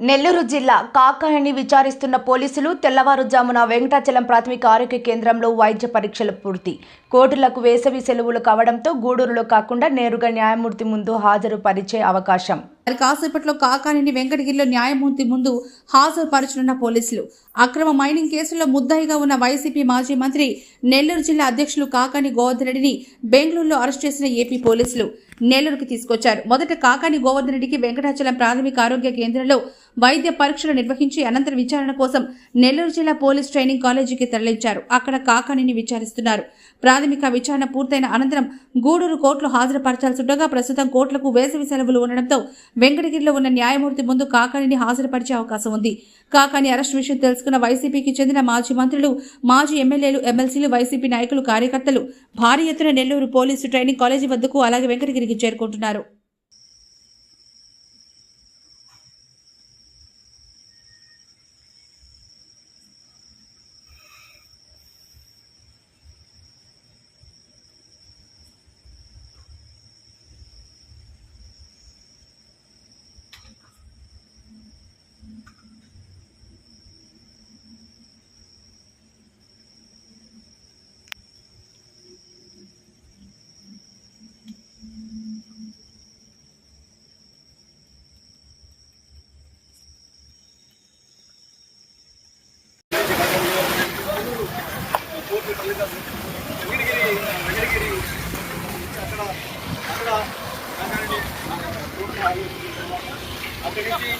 నెల్లూరు జిల్లా కాకాయని విచారిస్తున్న పోలీసులు తెల్లవారుజామున వెంకటాచలం ప్రాథమిక ఆరోగ్య కేంద్రంలో వైద్య పరీక్షలు పూర్తి. కోర్టులకు వేసవి సెలవులు కావడంతో గూడూరులో కాకుండా నేరుగా న్యాయమూర్తి ముందు హాజరు పరిచే అవకాశం. కాసేపట్లో కాకానిని వెంకటగిరిలో న్యాయమూర్తి ముందు హాజరుపరచనున్న పోలీసులు. అక్రమ మైనింగ్ కేసులో ముద్దాయిగా ఉన్న వైసీపీ మాజీ మంత్రి నెల్లూరు జిల్లా అధ్యక్షులు కాకాని గోవర్ధన్ రెడ్డిని బెంగళూరులో అరెస్ట్ చేసిన ఏపీ పోలీసులు నెల్లూరుకి తీసుకొచ్చారు. మొదట కాకాని గోవర్ధన్ రెడ్డికి వెంకటాచలం ప్రాథమిక ఆరోగ్య కేంద్రంలో వైద్య పరీక్షలు నిర్వహించి అనంతరం విచారణ కోసం నెల్లూరు జిల్లా పోలీస్ ట్రైనింగ్ కాలేజీకి తరలించారు. అక్కడ కాకానిని విచారిస్తున్నారు. ప్రాథమిక విచారణ పూర్తయిన అనంతరం గూడూరు కోర్టులో హాజరుపరచాల్సి ఉండగా ప్రస్తుతం కోర్టులకు వేసవి సెలవులు ఉండడంతో వెంకటగిరిలో ఉన్న న్యాయమూర్తి ముందు కాకాణిని హాజరుపరిచే అవకాశం ఉంది. కాకాని అరెస్ట్ విషయం తెలుసుకున్న వైసీపీకి చెందిన మాజీ మంత్రులు మాజీ ఎమ్మెల్యేలు ఎమ్మెల్సీలు వైసీపీ నాయకులు కార్యకర్తలు భారీ ఎత్తున నెల్లూరు పోలీసు ట్రైనింగ్ కాలేజీ వద్దకు అలాగే వెంకటగిరికి చేరుకుంటున్నారు. అక్కడి నుంచి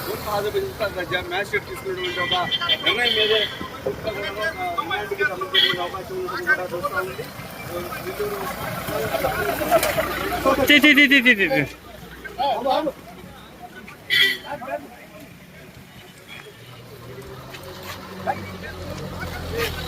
కోర్టు హాజరు మ్యాచ్ షెట్ తీసుకున్నటువంటి ఒక నిర్ణయం మీదే రిమాండ్కి సంబంధించిన అవకాశం ఉందని కూడా చూస్తా ఉంది T T T T T T